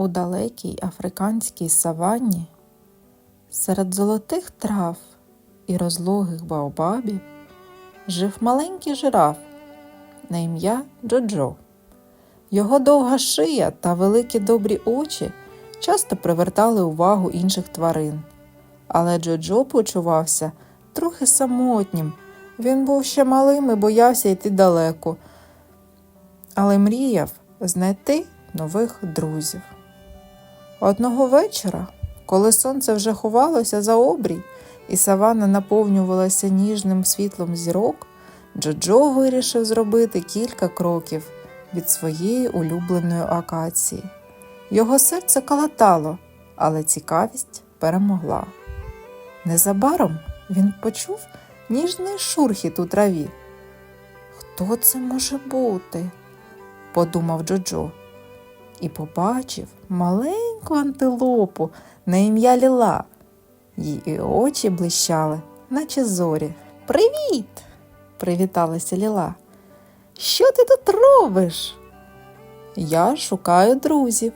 У далекій африканській саванні серед золотих трав і розлогих баобабів жив маленький жираф на ім'я Джоджо. Його довга шия та великі добрі очі часто привертали увагу інших тварин. Але Джоджо почувався трохи самотнім. Він був ще малим і боявся йти далеко, але мріяв знайти нових друзів. Одного вечора, коли сонце вже ховалося за обрій, і савана наповнювалася ніжним світлом зірок, Джоджо вирішив зробити кілька кроків від своєї улюбленої акації. Його серце калатало, але цікавість перемогла. Незабаром він почув ніжний шурхіт у траві. Хто це може бути? подумав Джоджо і побачив маленьку антилопу на ім'я Ліла. Її очі блищали, наче зорі. Привіт! привіталася Ліла. Що ти тут робиш? Я шукаю друзів,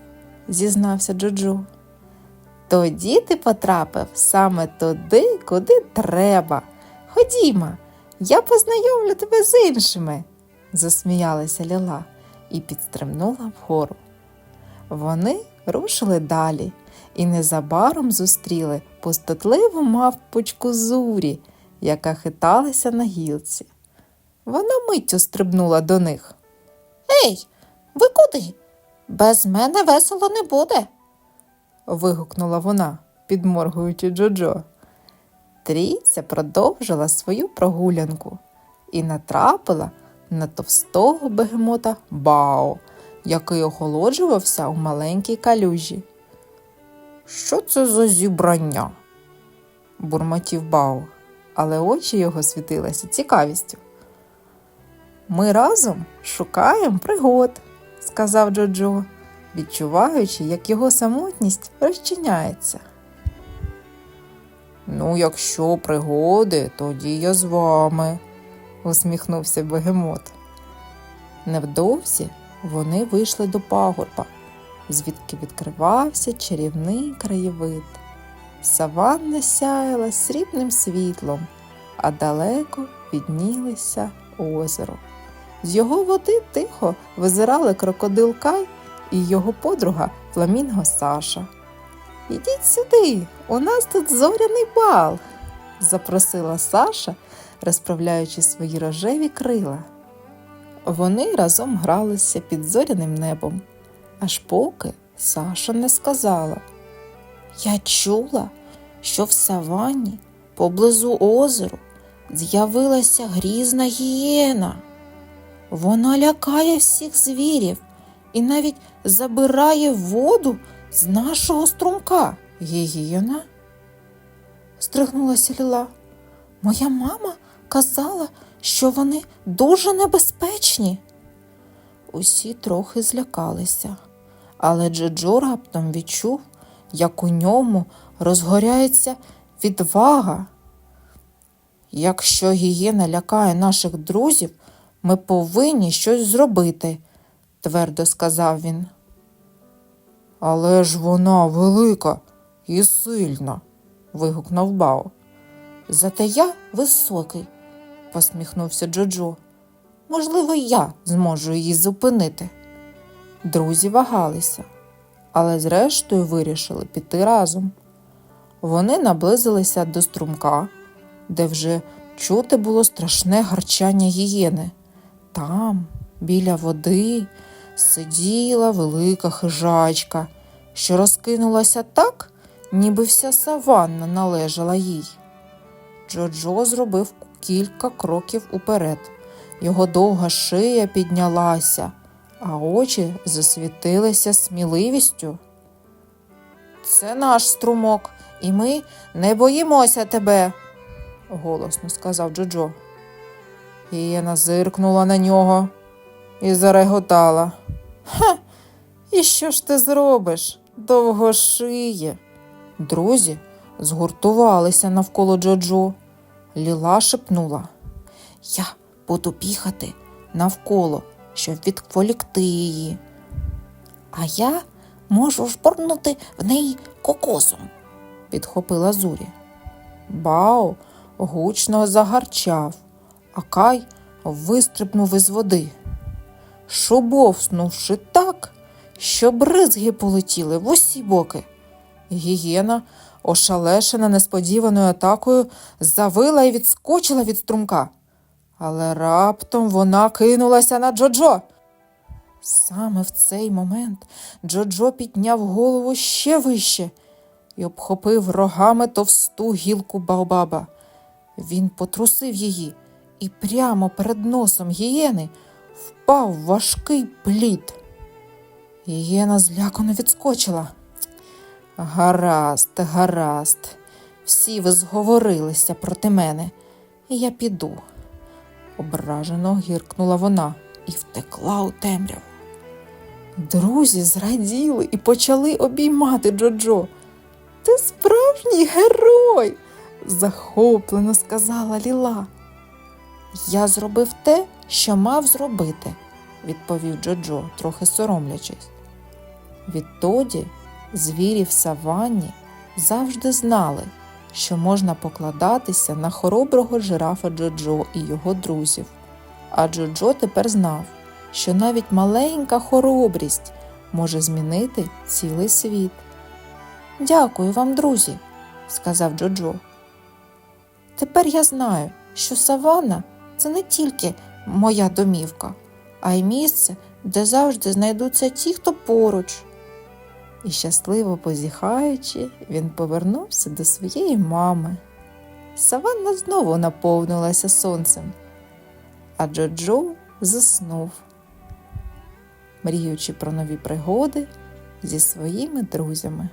зізнався Джоджо. Тоді ти потрапив саме туди, куди треба. Ходімо, я познайомлю тебе з іншими, засміялася Ліла і підстрибнула вгору. Вони рушили далі і незабаром зустріли пустотливу мавпочку Зурі, яка хиталася на гілці. Вона миттю стрибнула до них. Ей, ви куди? Без мене весело не буде. вигукнула вона, підморгуючи Джоджо. Трійця продовжила свою прогулянку і натрапила на товстого бегемота Бао, який охолоджувався у маленькій калюжі. Що це за зібрання? бурмотів Бао, але очі його світилися цікавістю. Ми разом шукаємо пригод, сказав Джоджо, відчуваючи, як його самотність розчиняється. Ну, якщо пригоди, тоді я з вами, усміхнувся бегемот. Невдовзі вони вийшли до пагорба, звідки відкривався чарівний краєвид. Саванна сяяла срібним світлом, а далеко віднілися озеро. З його води тихо визирали крокодил Кай і його подруга Фламінго Саша. Ідіть сюди, у нас тут зоряний бал, запросила Саша, розправляючи свої рожеві крила. Вони разом гралися під зоряним небом, аж поки Саша не сказала. Я чула, що в саванні поблизу озеру з'явилася грізна гієна. Вона лякає всіх звірів і навіть забирає воду з нашого струмка. Гігієна? стригнулася Ліла. Моя мама казала, що вони дуже небезпечні. Усі трохи злякалися, але Джоджо раптом відчув, як у ньому розгоряється відвага. Якщо гієна лякає наших друзів, ми повинні щось зробити, твердо сказав він. Але ж вона велика і сильна, вигукнув Бао. Зате я високий, посміхнувся Джоджо. Можливо, я зможу її зупинити. Друзі вагалися, але зрештою вирішили піти разом. Вони наблизилися до струмка, де вже чути було страшне гарчання гієни. Там, біля води, сиділа велика хижачка, що розкинулася так, ніби вся саванна належала їй. Джоджо зробив кілька кроків уперед. Його довга шия піднялася, а очі засвітилися сміливістю. Це наш струмок, і ми не боїмося тебе, голосно сказав Джоджо. Гієна зиркнула на нього і зареготала. Ха, і що ж ти зробиш? Довгошиє. Друзі згуртувалися навколо Джоджо. Ліла шепнула. Я буду бігати навколо, щоб відволікти її. А я можу шпорнути в неї кокосом. підхопила Зурі. Бао гучно загарчав, а Кай вистрибнув із води, шубовснувши так, що бризги полетіли в усі боки. Гієна, ошалешена несподіваною атакою, завила і відскочила від струмка. Але раптом вона кинулася на Джоджо. Саме в цей момент Джоджо підняв голову ще вище і обхопив рогами товсту гілку Баобаба. Він потрусив її, і прямо перед носом гієни впав важкий плід. Гієна злякано відскочила. Гаразд, гаразд, всі ви зговорилися проти мене, і я піду. Ображено гіркнула вона і втекла у темряву. Друзі зраділи і почали обіймати Джоджо. Ти справжній герой, захоплено сказала Ліла. Я зробив те, що мав зробити, відповів Джоджо, трохи соромлячись. Відтоді звірі в саванні завжди знали, що можна покладатися на хороброго жирафа Джоджо і його друзів. А Джоджо тепер знав, що навіть маленька хоробрість може змінити цілий світ. Дякую вам, друзі, сказав Джоджо. Тепер я знаю, що саванна це не тільки моя домівка, а й місце, де завжди знайдуться ті, хто поруч. І щасливо позіхаючи, він повернувся до своєї мами. Саванна знову наповнилася сонцем, а Джоджо заснув, мріючи про нові пригоди зі своїми друзями.